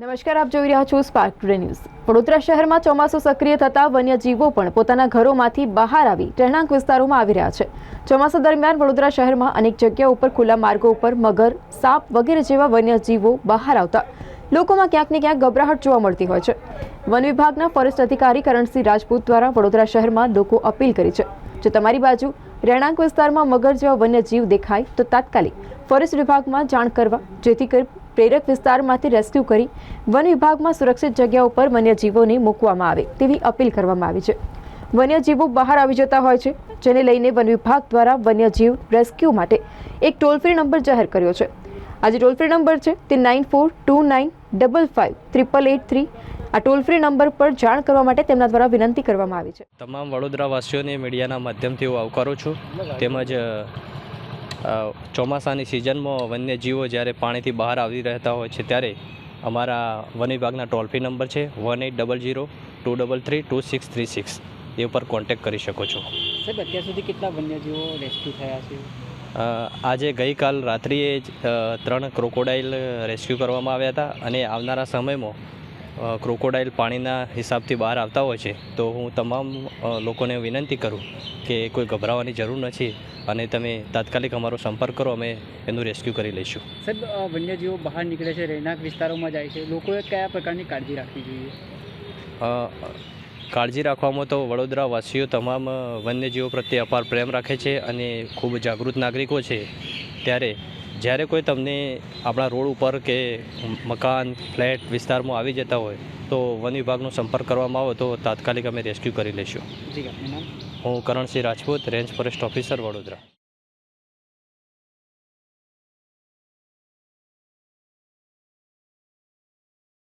નમસ્કાર, આપ જોઈ રહ્યા છો સ્પાર્ક ન્યૂઝ વડોદરા શહેરમાં ચોમાસું સક્રિય થતા વન્યજીવો પણ પોતાના ઘરોમાંથી બહાર આવી રહેણાંક વિસ્તારોમાં આવી રહ્યા છે. ચોમાસા દરમિયાન વડોદરા શહેરમાં અનેક જગ્યાઓ ઉપર ખુલ્લા માર્ગો ઉપર મગર, સાપ વગેરે જેવા વન્યજીવો બહાર આવતા લોકોમાં ક્યાંક ને ક્યાંક ગભરાહટ જોવા મળતી હોય છે. વન વિભાગના ફોરેસ્ટ અધિકારી કરણસિંહ રાજપૂત દ્વારા વડોદરા શહેરમાં લોકો અપીલ કરી છે. જો તમારી બાજુ રહેણાંક વિસ્તારમાં મગર જેવા વન્યજીવ દેખાય તો તાત્કાલિક ફોરેસ્ટ વિભાગમાં જાણ કરવા, જેથી કરી પ્રેરક વિસ્તારમાંથી રેસ્ક્યુ કરી વન વિભાગમાં સુરક્ષિત જગ્યા ઉપર વન્યજીવોને મૂકવામાં આવે તેવી અપીલ કરવામાં આવી છે. વન્યજીવો બહાર આવી જતા હોય છે, જેને લઈને વન વિભાગ દ્વારા વન્યજીવ રેસ્ક્યુ માટે એક ટોલ ફ્રી નંબર જાહેર કર્યો છે. આજે ટોલ ફ્રી નંબર છે તે nine four two nine double five triple eight three આ ટોલ ફ્રી નંબર પર જાણ કરવા માટે તેમના દ્વારા વિનંતી કરવામાં આવી છે. તમામ વડોદરાવાસીઓને મીડિયાના માધ્યમથી હું આવકારું છું. તેમજ ચોમાસાની સિઝનમાં વન્યજીવો જ્યારે પાણીથી બહાર આવી રહેતા હોય છે ત્યારે અમારા વન વિભાગના ટોલ ફ્રી નંબર છે one eight double zero two double three two six three six. એ ઉપર કોન્ટેક્ટ કરી શકો છો. સાહેબ અત્યાર સુધી કેટલા વન્યજીવો રેસ્ક્યુ થયા છે? આજે ગઈકાલ રાત્રિએ જ ત્રણ ક્રોકોડાઇલ રેસ્ક્યુ કરવામાં આવ્યા હતા અને આવનારા સમયમાં ક્રોકોડાઇલ પાણીના હિસાબથી બહાર આવતા હોય છે તો હું તમામ લોકોને વિનંતી કરું કે કોઈ ગભરાવાની જરૂર નથી અને તમે તાત્કાલિક અમારો સંપર્ક કરો અમે એનું રેસ્ક્યુ કરી લઈશું. સાહેબ વન્યજીવો બહાર નીકળે છે રહેણાંક વિસ્તારોમાં જાય છે લોકોએ કયા પ્રકારની કાળજી રાખવી જોઈએ? કાળજી રાખવામાં તો વડોદરાવાસીઓ તમામ વન્યજીવો પ્રત્યે અપાર પ્રેમ રાખે છે અને ખૂબ જાગૃત નાગરિકો છે ત્યારે જ્યારે કોઈ તમને આપણા રોડ ઉપર કે મકાન ફ્લેટ વિસ્તારમાં આવી જતા હોય તો વન વિભાગનો સંપર્ક કરવામાં આવે તો તાત્કાલિક અમે રેસ્ક્યુ કરી લઈશું હું Karansinh Rajput range forest officer Vadodara.